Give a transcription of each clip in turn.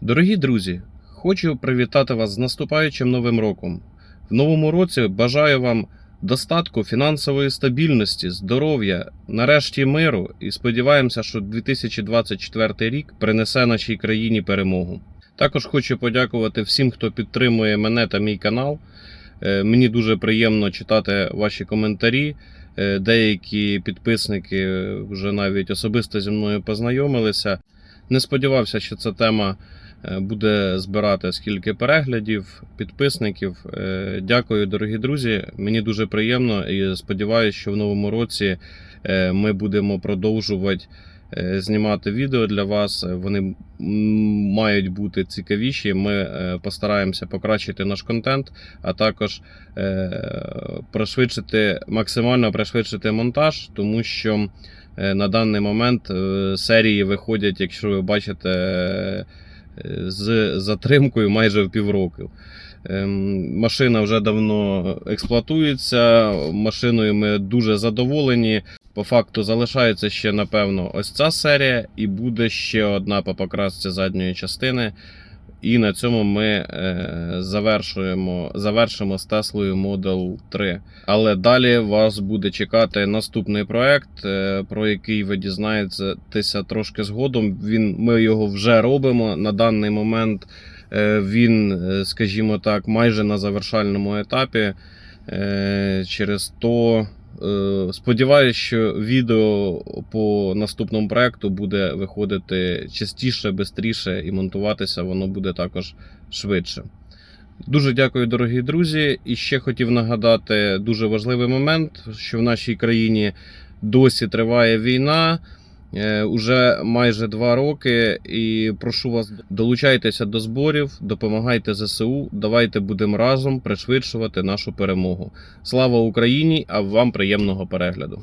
Дорогі друзі, хочу привітати вас з наступаючим новим роком. В новому році бажаю вам достатку, фінансової стабільності, здоров'я, нарешті миру і сподіваємося, що 2024 рік принесе нашій країні перемогу. Також хочу подякувати всім, хто підтримує мене та мій канал. Е, Мені дуже приємно читати ваші коментарі. Е, Деякі підписники вже навіть особисто зі мною познайомилися. Не сподівався, що ця тема буде збирати скільки переглядів, підписників. Е, Дякую, дорогі друзі. Мені дуже приємно і сподіваюся, що в новому році е, ми будемо продовжувати е, знімати відео для вас. Вони мають бути цікавіші. Ми е, постараємося покращити наш контент, а також е, пришвидшити максимально пришвидшити монтаж, тому що е, на даний момент е, серії виходять, якщо ви бачите, е, з затримкою майже в півроку. Ем, Машина вже давно експлуатується. Машиною ми дуже задоволені. По факту залишається ще, напевно, ось ця серія, і буде ще одна по покрасці задньої частини. І на цьому ми е, завершуємо, завершимо з Теслою Model 3. Але далі вас буде чекати наступний проект, е, про який ви дізнаєтеся трошки згодом. Він, ми його вже робимо. На даний момент е, він, скажімо так, майже на завершальному етапі. Через то е, сподіваюся, що відео по наступному проекту буде виходити частіше, швидше і монтуватися воно буде також швидше. Дуже дякую, дорогі друзі. І ще хотів нагадати дуже важливий момент, що в нашій країні досі триває війна. Е, Уже майже два роки, і прошу вас долучайтеся до зборів, допомагайте ЗСУ. Давайте будемо разом пришвидшувати нашу перемогу. Слава Україні! А вам приємного перегляду.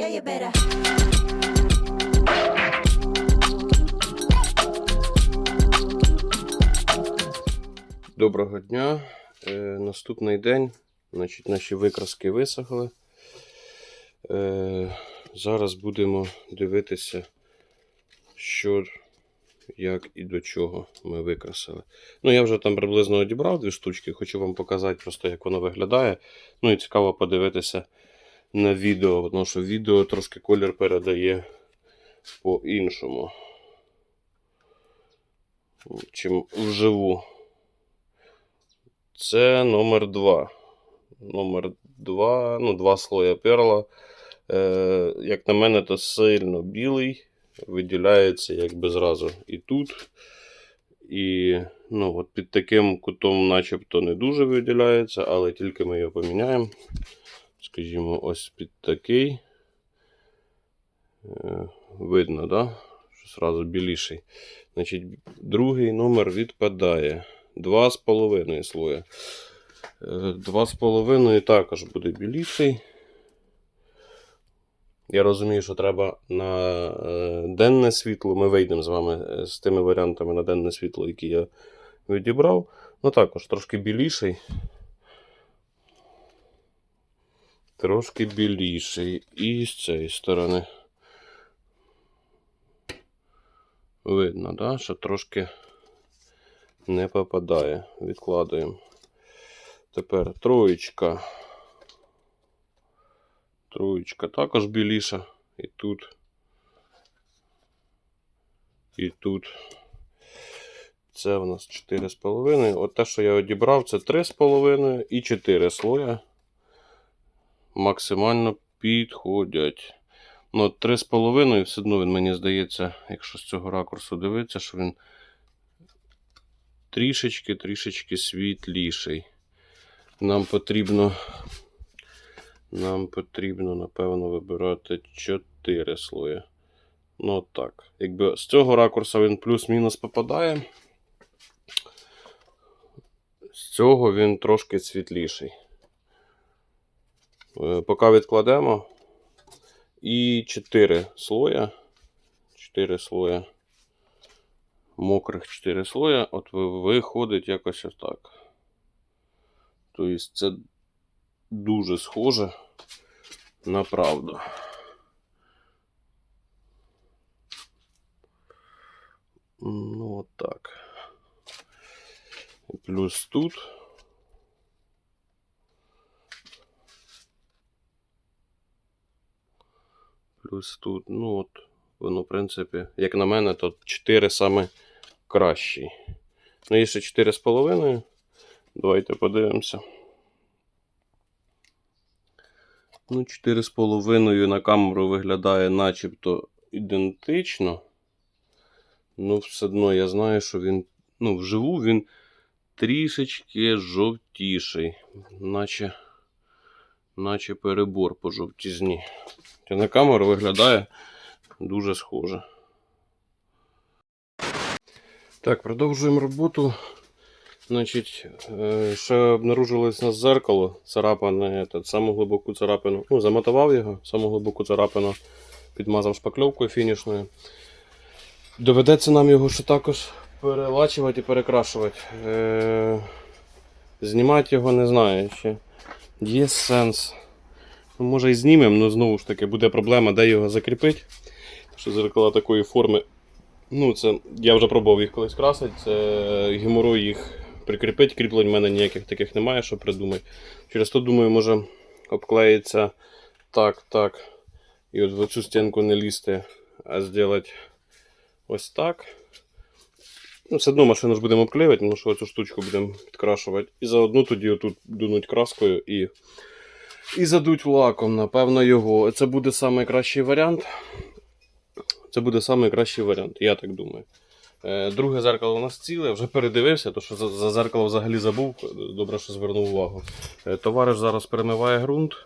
Yeah, you better. Доброго дня. Е, наступний день. Значить, наші викраски висохли. Е, зараз будемо дивитися, що, як і до чого ми викрасили. Ну, я вже там приблизно одібрав дві штучки, хочу вам показати просто, як воно виглядає. Ну і цікаво подивитися на відео, тому що відео трошки колір передає по-іншому. Чим вживу. Це номер 2. Номер 2, ну, два слоя перла. Е, як на мене, то сильно білий. Виділяється якби зразу і тут. І ну, от під таким кутом начебто не дуже виділяється, але тільки ми його поміняємо. Скажімо, ось під такий. Е, видно, да? що зразу біліший. Значить, другий номер відпадає. Два з половиною слоя. Е, Два з половиною також буде біліший. Я розумію, що треба на е, денне світло. Ми вийдемо з вами е, з тими варіантами на денне світло, які я відібрав. Ну також трошки біліший. Трошки біліший. І з цієї сторони. Видно, да? що трошки не попадає. Відкладуємо. Тепер троєчка. Троєчка також біліша. І тут. І тут. Це в нас 4,5. От те, що я одібрав, це 3,5 і 4 слоя. Максимально підходять. Ну, от 3,5 все одно він мені здається, якщо з цього ракурсу дивитися, що він трішечки, трішечки світліший. Нам потрібно. Нам потрібно, напевно, вибирати 4 слої. Ну, так. Якби з цього ракурсу він плюс-мінус попадає. З цього він трошки світліший. Е, Поки відкладемо. І 4 слоя. 4 слоя. Мокрих 4 слоя. От виходить якось отак. Тобто це дуже схоже на правду. Ну, от так. Плюс тут. Плюс тут, ну от, воно, в принципі, як на мене, то 4 саме кращий. Ну, є ще 4,5. Давайте подивимося. Ну, 4,5 на камеру виглядає начебто ідентично. Ну, все одно я знаю, що він. Ну, вживу він трішечки жовтіший. Наче, наче перебор по жовтізні. Та на камеру виглядає дуже схоже. Так, продовжуємо роботу. Значить, е, ще обнаружилось нас зеркало, царапане, саму глибоку царапину. Ну, замотував його, саму глибоку царапину підмазав шпакльовкою фінішною. Доведеться нам його ще також перелачувати і перекрашувати. Е, знімати його не знаю ще. Є сенс. Ну, може і знімемо, але знову ж таки буде проблема, де його закріпити. Що зеркала такої форми. Ну, це я вже пробував їх колись красити. Це геморой їх прикріпити. Кріплень в мене ніяких таких немає, що придумати. Через то, думаю, може обклеїться так, так. І от в цю стінку не лізти, а зробити ось так. Ну, все одно машину ж будемо обклеювати, тому що цю штучку будемо підкрашувати. І заодно тоді отут дунуть краскою і, і задуть лаком, напевно, його. Це буде найкращий варіант. Це буде найкращий варіант, я так думаю. Е, Друге зеркало у нас ціле, вже передивився, то що за, зеркало взагалі забув. Добре, що звернув увагу. Е, Товариш зараз перемиває ґрунт.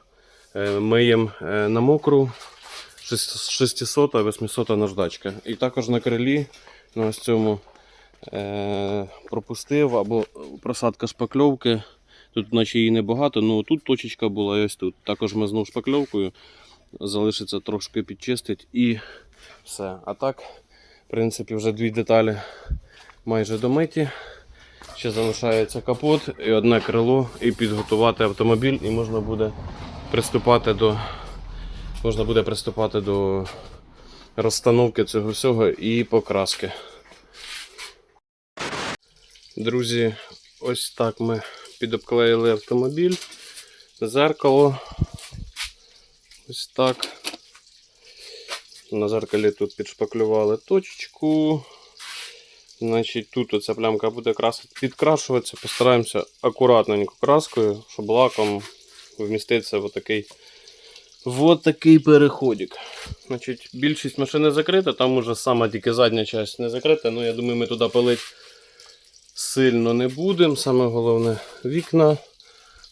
Е, Миємо е, на мокру 600 800 наждачка. І також на крилі на ось цьому пропустив або просадка шпакльовки. Тут наче її небагато, але тут точечка була і ось тут. Також мазнув шпакльовкою. Залишиться трошки підчистить і все. А так, в принципі, вже дві деталі майже домиті. Ще залишається капот і одне крило, і підготувати автомобіль, і можна буде приступати до, можна буде приступати до розстановки цього всього і покраски. Друзі, ось так ми підобклеїли автомобіль, зеркало. Ось так. На зеркалі тут підшпаклювали точечку. Значить, тут оця плямка буде підкрашуватися. Постараємося акуратненько краскою, щоб лаком вміститися в отакий, в отакий переходик. Значить, більшість машини закрита, там уже сама тільки задня частина не закрита. Ну, я думаю, ми туди палити сильно не будемо. Саме головне вікна.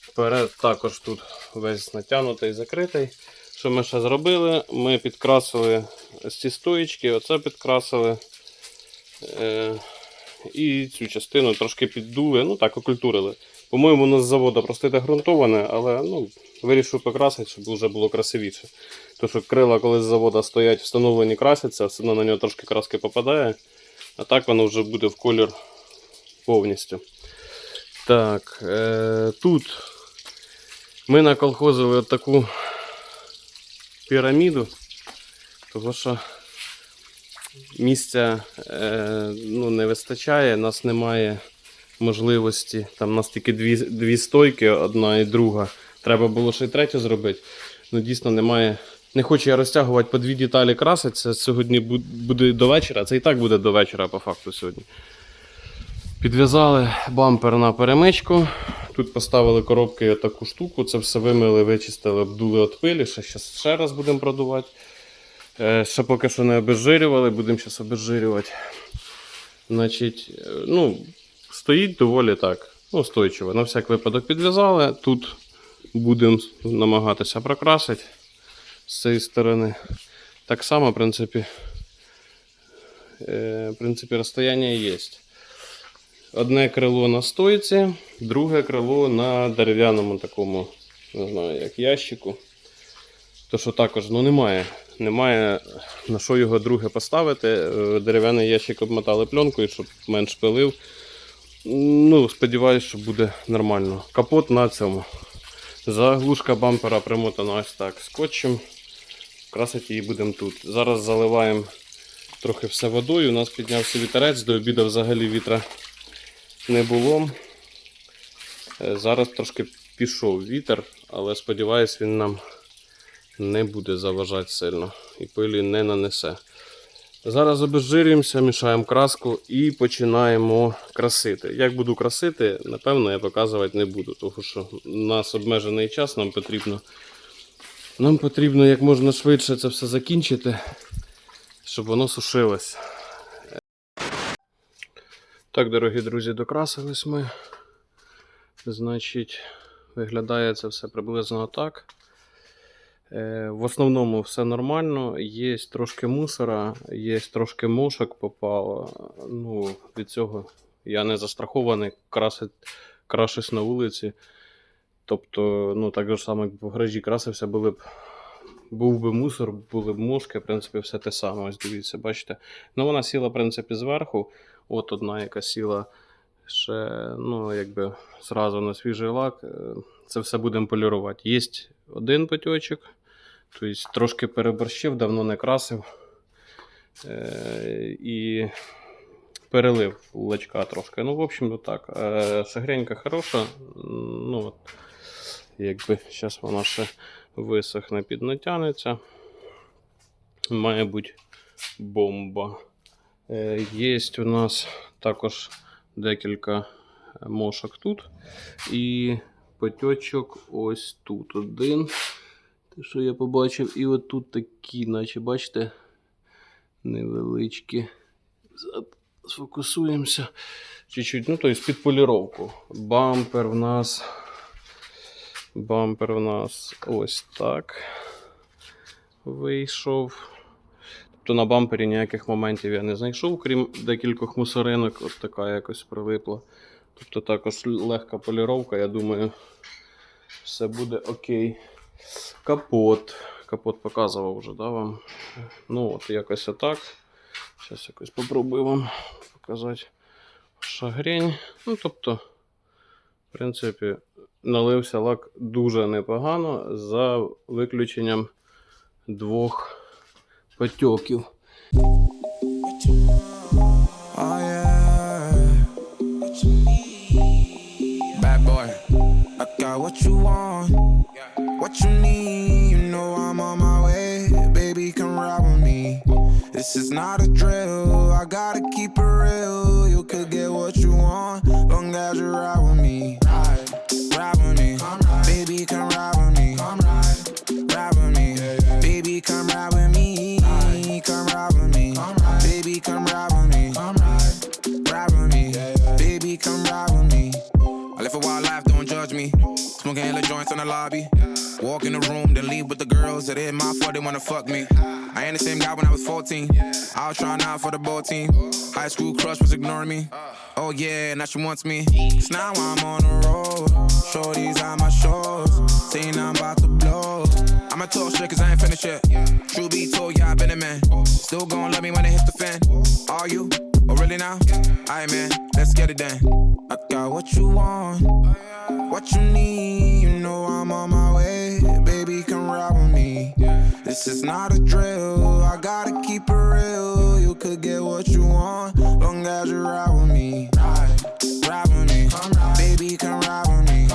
Вперед також тут весь натягнутий закритий. Що ми ще зробили? Ми підкрасили ці стоїчки, оце підкрасили. Е, і цю частину трошки піддули, ну так, окультурили. По-моєму, воно з заводу просто йде ґрунтоване, але ну, вирішив покрасити, щоб вже було красивіше. Тому що крила, коли з заводу стоять, встановлені красяться, все одно на нього трошки краски попадає. А так воно вже буде в колір повністю. Так, е, тут Ми наколхозили от таку піраміду, тому що місця е, ну, не вистачає, нас немає можливості. Там у нас тільки дві, дві стойки, одна і друга. Треба було ще й третю зробити. Ну, дійсно, немає. Не хочу я розтягувати по дві деталі красити. Це сьогодні буде до вечора. Це і так буде до вечора, по факту, сьогодні. Підв'язали бампер на перемичку. Тут поставили коробки і таку штуку. Це все вимили, вичистили, обдули від пилі. Ще, ще, ще раз будемо продувати. Е, ще поки що не обезжирювали, будемо зараз обезжирювати. Значить, е, ну, стоїть доволі так. Ну, устойчиво. На всяк випадок підв'язали. Тут будемо намагатися прокрасити з цієї сторони. Так само, в принципі, е, в принципі розстояння є. Одне крило на стойці, друге крило на дерев'яному такому, не знаю, як ящику. То що також ну, немає. Немає на що його друге поставити. Е, Дерев'яний ящик обмотали пленкою, щоб менш пилив. Ну, сподіваюсь, що буде нормально. Капот на цьому. Заглушка бампера примотана ось так скотчем. Красити її будемо тут. Зараз заливаємо трохи все водою. У нас піднявся вітерець, до обіду взагалі вітра не було. Е, Зараз трошки пішов вітер, але сподіваюсь, він нам не буде заважати сильно і пилі не нанесе. Зараз обезжирюємося, мішаємо краску і починаємо красити. Як буду красити, напевно, я показувати не буду, тому що у нас обмежений час, нам потрібно, нам потрібно як можна швидше це все закінчити, щоб воно сушилось. Так, дорогі друзі, докрасились ми. Значить, виглядає це все приблизно так. Е, В основному все нормально. Є трошки мусора, є трошки мошок попало. Ну, від цього я не застрахований, красить, крашусь на вулиці. Тобто, ну, так же само, як в гаражі красився, були б. Був би мусор, були б мошки, в принципі, все те саме. Ось дивіться, бачите. Ну, вона сіла, в принципі, зверху. От одна, яка сіла ще, ну, якби зразу на свіжий лак. Е, Це все будемо полірувати. Є один потьочок, тобто трошки переборщив, давно не красив. Е, І перелив лачка трошки. Ну, в общем, так. Е, Шагренька хороша. Ну, от, якби зараз вона ще висохне, піднатягнеться. Має бути бомба. Е, Є у нас також декілька мошок тут. І потьочок ось тут один. Те, що я побачив, і от тут такі, наче, бачите, невеличкі. Сфокусуємося. Чуть-чуть, ну, тобто під поліровку. Бампер в нас. Бампер в нас ось так вийшов. Тобто на бампері ніяких моментів я не знайшов, крім декількох мусоринок, от така якось прилипла. Тобто також легка поліровка, я думаю, все буде окей. Капот. Капот показував вже, да, вам? Ну, от якось отак. Зараз якось попробую вам показати шагрень. Ну, тобто, в принципі, налився лак дуже непогано, за виключенням двох потьоків. Oh yeah. Bad boy. I got what you want, what you need. You know I'm on my way. Baby, come ride with me. This is not a drill. I gotta keep it real. You could get what you want, long as you ride with me. Ride, ride with me. Baby, come ride with me. I live a wild life, don't judge me. Smoking hella joints in the lobby. Walk in the room, then leave with the girls that ain't my fault, they wanna fuck me. I ain't the same guy when I was 14. I was trying out for the ball team. High school crush was ignoring me. Oh yeah, now she wants me. So now I'm on the road. Shorties on my shores. Saying I'm about to blow. I'ma talk shit cause I ain't finished yet. True be told, yeah, i been a man. Still gon' love me when it hits the fan. Are you? Really now? Alright, man, let's get it done. I got what you want, what you need. You know I'm on my way, baby. Come ride with me. This is not a drill. I gotta keep it real. You could get what you want, long as you ride with me. Ride, ride with me, baby. Come ride with me.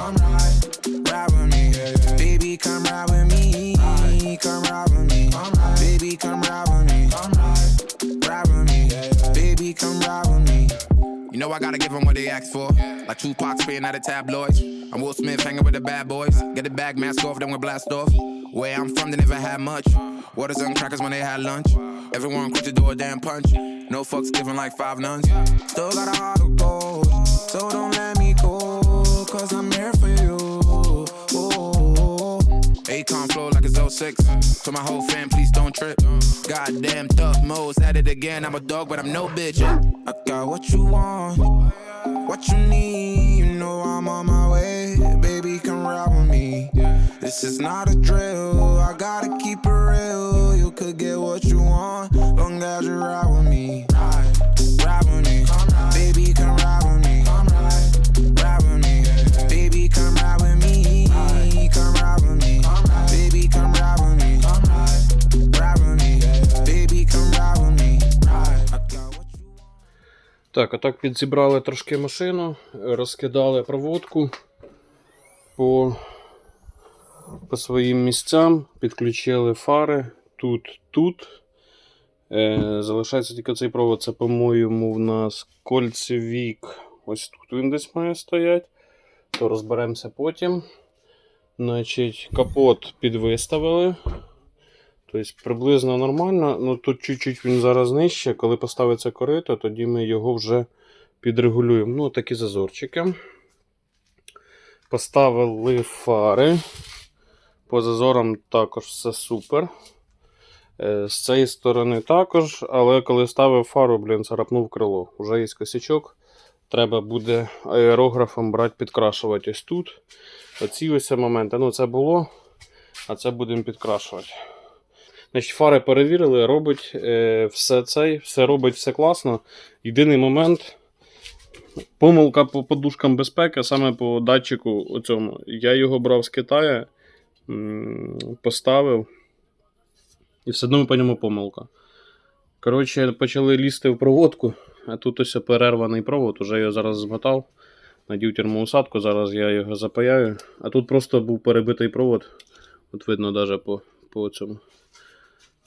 Ride with me, baby. Come ride with me. Come ride with me, baby. Come ride with me. Baby. Come ride with me. You know I gotta give them what they ask for. Like Tupac spitting out of tabloids. I'm Will Smith hanging with the bad boys. Get the bag mask off, then we blast off. Where I'm from, they never had much. Waters and crackers when they had lunch. Everyone quick to do a damn punch. No fucks given like five nuns. Still got a heart of gold. So don't let Akon flow like it's 06. So my whole fam, please don't trip. Goddamn tough modes at it again. I'm a dog, but I'm no bitch. I got what you want, what you need. You know I'm on my way. Baby, come ride with me. This is not a drill. I gotta keep it real. You could get what you want, long as you ride with me. Ride, ride with me. Baby, come ride with me. Так, а так підзібрали трошки машину, розкидали проводку по, по своїм місцям, підключили фари тут, тут. Е, залишається тільки цей провод. Це, по-моєму, в нас кольцевік. Ось тут він десь має стояти. То розберемося потім. Значить, капот підвиставили. Тобто приблизно нормально. Ну тут чуть-чуть він зараз нижче. Коли поставиться корито, тоді ми його вже підрегулюємо. Ну, такі зазорчики. Поставили фари. По зазорам також все супер. Е, З цієї сторони також, але коли ставив фару, блін, царапнув крило. Уже є косячок. Треба буде аерографом брати, підкрашувати ось тут. Оці ось моменти. Ну, це було, а це будемо підкрашувати. Значить, фари перевірили, робить е, все цей, все робить все класно. Єдиний момент. Помилка по подушкам безпеки, саме по датчику оцьому. Я його брав з Китаю, поставив. І все одно по ньому помилка. Коротше, почали лізти в проводку, а тут ось перерваний провод, уже його зараз змотав. Надів термоусадку, зараз я його запаяю. А тут просто був перебитий провод. От видно навіть по, по цьому.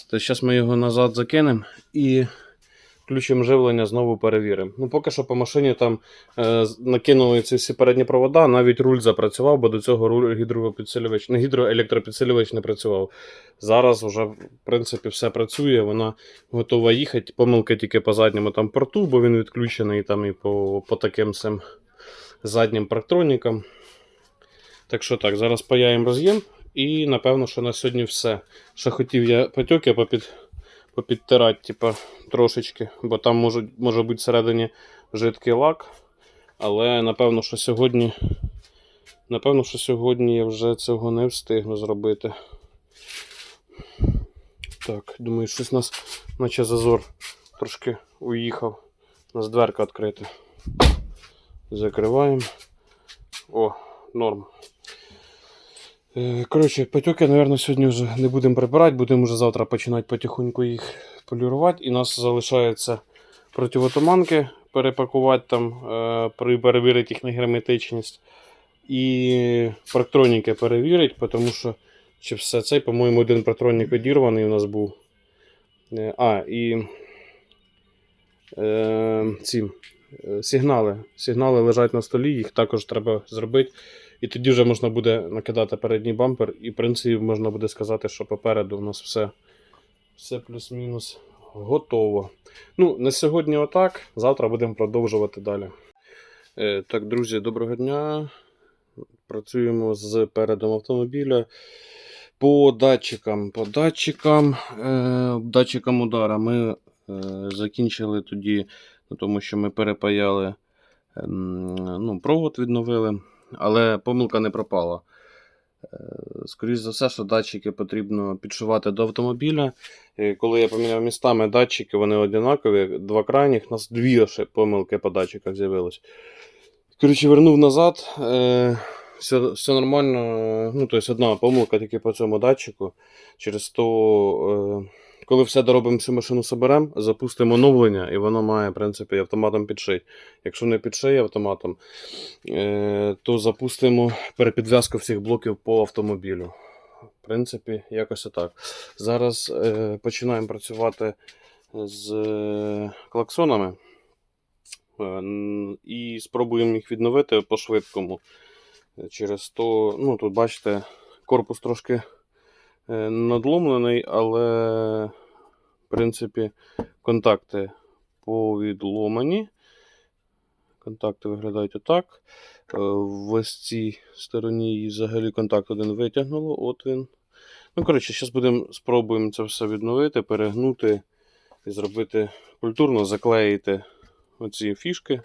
То зараз ми його назад закинемо і включимо живлення, знову перевіримо. Ну, поки що по машині там е, накинули ці всі передні провода, навіть руль запрацював, бо до цього руль гідропідсилювач, не гідроелектропідсилювач не працював. Зараз вже, в принципі, все працює, вона готова їхати. Помилка тільки по задньому там порту, бо він відключений там і по, по таким цим заднім парктронікам. Так що так, зараз паяємо роз'єм. І напевно, що на сьогодні все. Що хотів я потьоки попід, попідтирати, типа, трошечки, бо там може, може бути всередині жидкий лак. Але напевно, що сьогодні. Напевно, що сьогодні я вже цього не встигну зробити. Так, думаю, щось у нас, наче зазор трошки уїхав. У нас дверка відкрита. Закриваємо. О, норм. Е, Коротше, патьоки, мабуть, сьогодні вже не будемо прибирати, будемо вже завтра починати потихоньку їх полірувати. І нас залишається противотуманки перепакувати там, е, перевірити їх на герметичність. І парктроніки перевірити, тому що чи все це, по-моєму, один парктронік одірваний у нас був. Е, А, і е, ці сигнали. Сигнали лежать на столі, їх також треба зробити. І тоді вже можна буде накидати передній бампер, і в принципі можна буде сказати, що попереду у нас все, все плюс-мінус готово. Ну, на сьогодні отак. Завтра будемо продовжувати далі. Е, так, друзі, доброго дня. Працюємо з передом автомобіля. По датчикам. По датчикам, е, датчикам удара ми е, закінчили тоді, ну, тому що ми перепаяли, ну, провод відновили, але помилка не пропала. Скоріше за все, що датчики потрібно підшивати до автомобіля. Е, Коли я поміняв містами датчики, вони однакові. Два крайніх, у нас дві ще помилки по датчиках з'явилось. Коротше, вернув назад. Е, все, все нормально. е, Ну, тобто одна помилка тільки по цьому датчику. Через то, е, коли все доробимо цю машину соберемо, запустимо оновлення, і воно має, в принципі, автоматом підшити. Якщо не підшиє автоматом, е, то запустимо перепідв'язку всіх блоків по автомобілю. В принципі, якось отак. Зараз е, починаємо працювати з е, клаксонами і спробуємо їх відновити по швидкому. Е, Через то, ну тут бачите, корпус трошки надломлений, але принципі контакти повідломані. Контакти виглядають отак. Е, В ось цій стороні її взагалі контакт один витягнуло. От він. Ну, коротше, зараз будемо спробуємо це все відновити, перегнути і зробити культурно, заклеїти оці фішки,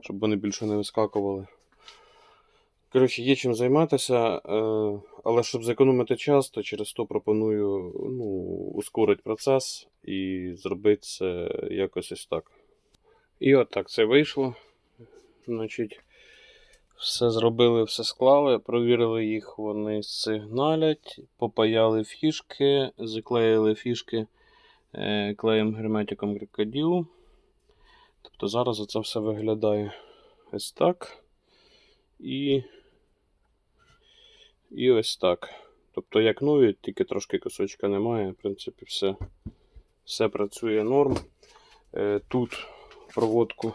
щоб вони більше не вискакували. Коротше, є чим займатися, е, але щоб зекономити час, то через то пропоную ну, ускорити процес і зробити це якось ось так. І от так це вийшло. Значить, все зробили, все склали, провірили їх, вони сигналять, попаяли фішки, заклеїли фішки е, клеєм герметиком крокодил. Тобто зараз це все виглядає ось так. І, і ось так. Тобто, як нові, тільки трошки кусочка немає. В принципі, все, все працює норм. Е, тут проводку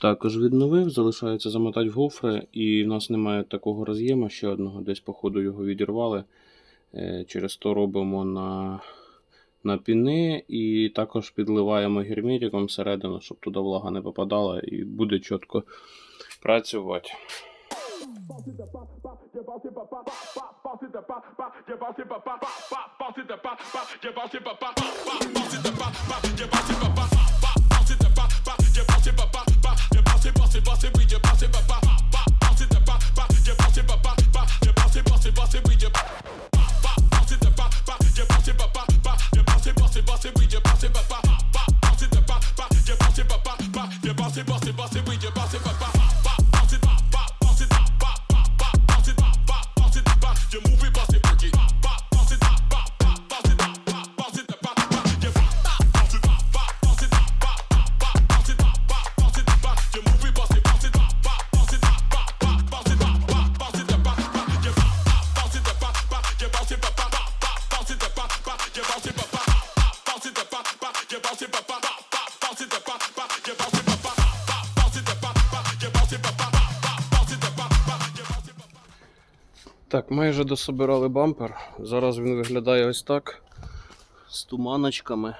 також відновив, залишається замотати гофри, і в нас немає такого роз'єму ще одного, десь, походу, його відірвали. Е, Через то робимо на, на піни і також підливаємо герметиком всередину, щоб туди влага не попадала, і буде чітко працювати. bounce it the pop. Так, майже дособирали бампер. Зараз він виглядає ось так. З туманочками.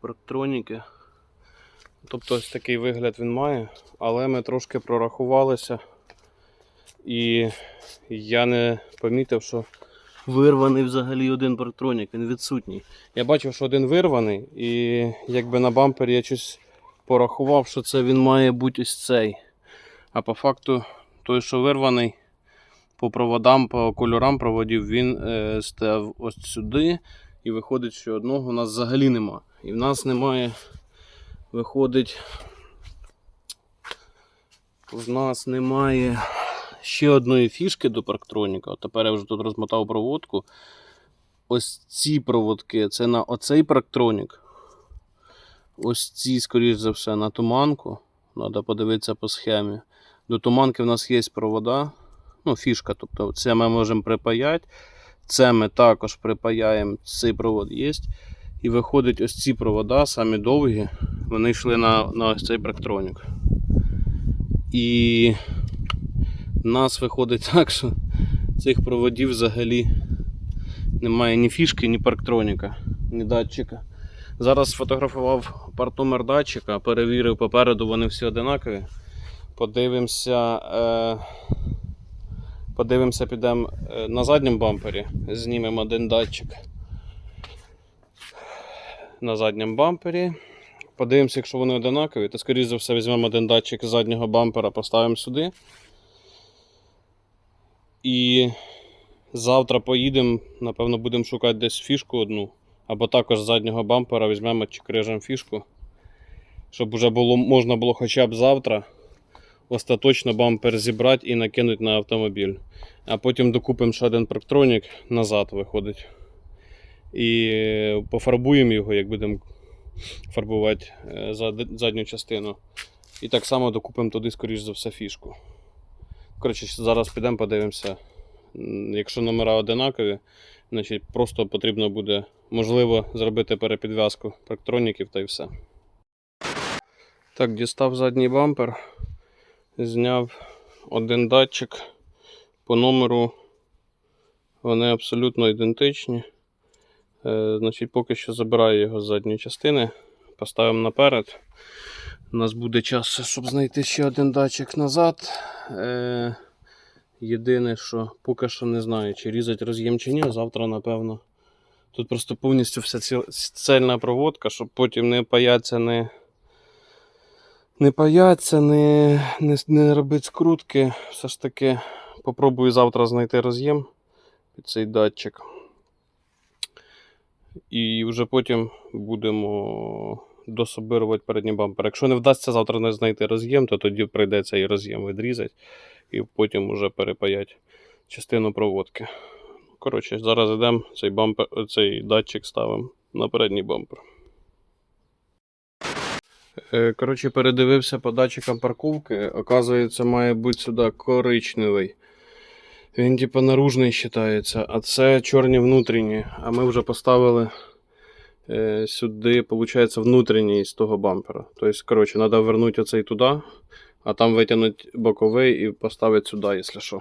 Проктроніки. Тобто ось такий вигляд він має, але ми трошки прорахувалися. І я не помітив, що вирваний взагалі один парктронік, він відсутній. Я бачив, що один вирваний, і якби на бампері я щось порахував, що це він має бути ось цей. А по факту той, що вирваний, по проводам, по кольорам проводів, він е, став ось сюди. І виходить, що одного у нас взагалі нема. І в нас немає, виходить, в нас немає ще одної фішки до парктроніка. Тепер я вже тут розмотав проводку. Ось ці проводки це на оцей парктронік. Ось ці, скоріш за все, на туманку. Треба подивитися по схемі. До туманки в нас є провода. Ну, фішка, тобто це ми можемо припаяти. Це ми також припаяємо, цей провод є. І виходить, ось ці провода, самі довгі, вони йшли на, на ось цей парктронік. І в нас виходить так, що цих проводів взагалі немає ні фішки, ні парктроніка, ні датчика. Зараз сфотографував партномер датчика, перевірив попереду, вони всі одинакові. Подивимося. Е... Подивимося, підемо е, на задньому бампері, знімемо один датчик на задньому бампері. Подивимося, якщо вони одинакові, то скоріш за все візьмемо один датчик з заднього бампера, поставимо сюди. І завтра поїдемо, напевно, будемо шукати десь фішку одну. Або також з заднього бампера візьмемо чи крижем фішку. Щоб вже було, можна було хоча б завтра остаточно бампер зібрати і накинути на автомобіль. А потім докупимо ще один парктронік назад виходить. І е, пофарбуємо його, як будемо фарбувати е, задню частину. І так само докупимо туди, скоріш за все, фішку. Коротше, зараз підемо подивимося. Якщо номера одинакові, значить просто потрібно буде, можливо, зробити перепідв'язку парктроніків та й все. Так, дістав задній бампер, зняв один датчик по номеру. Вони абсолютно ідентичні. Е, значить, поки що забираю його з задньої частини, поставимо наперед. У нас буде час, щоб знайти ще один датчик назад. Е, єдине, що поки що не знаю, чи різати роз'єм чи ні, завтра, напевно. Тут просто повністю вся ціл- цельна проводка, щоб потім не паятися, не, не паятися, не, не, не робити скрутки. Все ж таки попробую завтра знайти роз'єм під цей датчик. І вже потім будемо дособирувати передній бампер. Якщо не вдасться завтра не знайти роз'єм, то тоді прийдеться і роз'єм відрізати і потім вже перепаять частину проводки. Коротше, зараз йдемо цей, бампер, цей датчик ставимо на передній бампер. Е, Коротше, передивився по датчикам парковки. Оказується, має бути сюди коричневий. Він типу наружний вважається, а це чорні внутрішні. А ми вже поставили е, сюди, виходить, внутрішній з того бампера. Тобто, коротше, треба вернути оцей туди, а там витягнути боковий і поставити сюди, якщо що.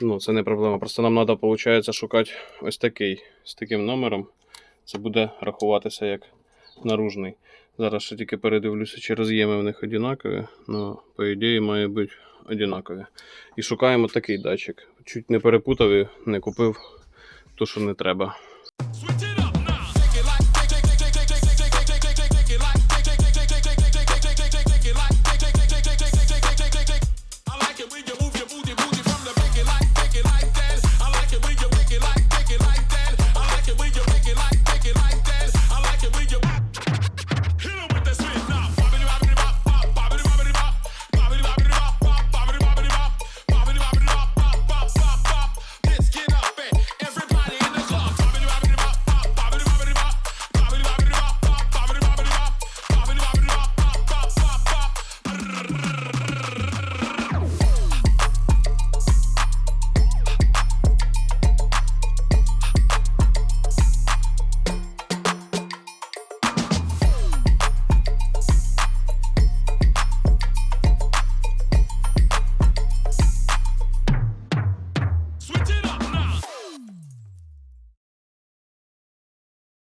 Ну, це не проблема. Просто нам треба, виходить, шукати ось такий з таким номером. Це буде рахуватися як наружний. Зараз ще тільки передивлюся, чи роз'єми в них однакові. але по ідеї, має бути однакові. І шукаємо такий датчик. Чуть не перепутав і не купив то, що не треба.